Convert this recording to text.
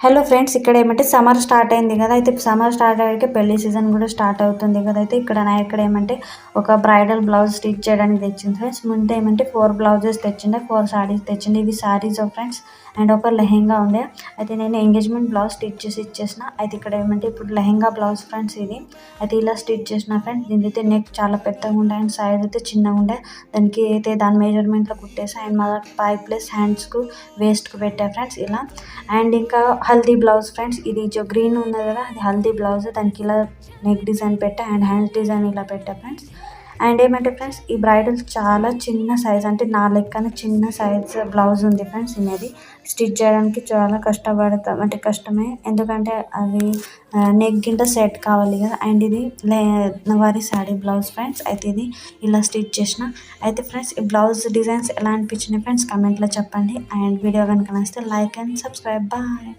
Hello friends ఇక్కడ ఏమంటే summer start అయింది కదా అయితే సమ్మర్ స్టార్ట్ అయ్యాక పెళ్ళి సీజన్ కూడా స్టార్ట్ అవుతుంది కదా అయితే ఇక్కడ నా ఇక్కడ ఏమంటే ఒక బ్రైడల్ బ్లౌజ్ స్టిచ్ చేయడానికి తెచ్చింది ఫ్రెండ్స్ ముందు ఏమంటే ఫోర్ బ్లౌజెస్ తెచ్చిండే ఫోర్ సారీస్ తెచ్చిండే. ఇవి సారీస్ ఫ్రెండ్స్ అండ్ ఒక లెహెంగా ఉండే అయితే నేను ఎంగేజ్మెంట్ బ్లౌజ్ స్టిచ్ చేసి ఇచ్చేసిన. అయితే ఇక్కడ ఏమంటే ఇప్పుడు లెహెంగా బ్లౌజ్ ఫ్రెండ్స్ ఇది. అయితే ఇలా స్టిచ్ చేసిన ఫ్రెండ్స్ దీని అయితే నెక్ చాలా పెద్దగా ఉండే అండ్ సైజ్ అయితే చిన్నగా ఉండే. దానికి అయితే దాని మెజర్మెంట్లో కుట్టేసి అండ్ మళ్ళీ ఫైవ్ ప్లస్ హ్యాండ్స్కు వేస్ట్కు పెట్టా ఫ్రెండ్స్ ఇలా. అండ్ ఇంకా హల్దీ బ్లౌజ్ ఫ్రెండ్స్ ఇది గ్రీన్ ఉన్నది కదా అది హల్దీ బ్లౌజ్. దానికి ఇలా నెక్ డిజైన్ పెట్టా అండ్ హ్యాండ్స్ డిజైన్ ఇలా పెట్టా ఫ్రెండ్స్. అండ్ ఏమంటే ఫ్రెండ్స్ ఈ బ్రైడల్ చాలా చిన్న సైజ్ అంటే నా లెక్కన చిన్న సైజ్ బ్లౌజ్ ఉంది ఫ్రెండ్స్ ఇది స్టిచ్ చేయడానికి చాలా కష్టపడతాం అంటే కష్టమే. ఎందుకంటే అది నెక్ గింట సెట్ కావాలి కదా. అండ్ ఇది వారి శారీ బ్లౌజ్ ఫ్రెండ్స్ అయితే ఇది ఇలా స్టిచ్ చేసిన. అయితే ఫ్రెండ్స్ ఈ బ్లౌజ్ డిజైన్స్ ఎలా అనిపించినాయి ఫ్రెండ్స్ కమెంట్లో చెప్పండి. అండ్ వీడియో కనుక నచ్చితే లైక్ అండ్ సబ్స్క్రైబ్. బాయ్.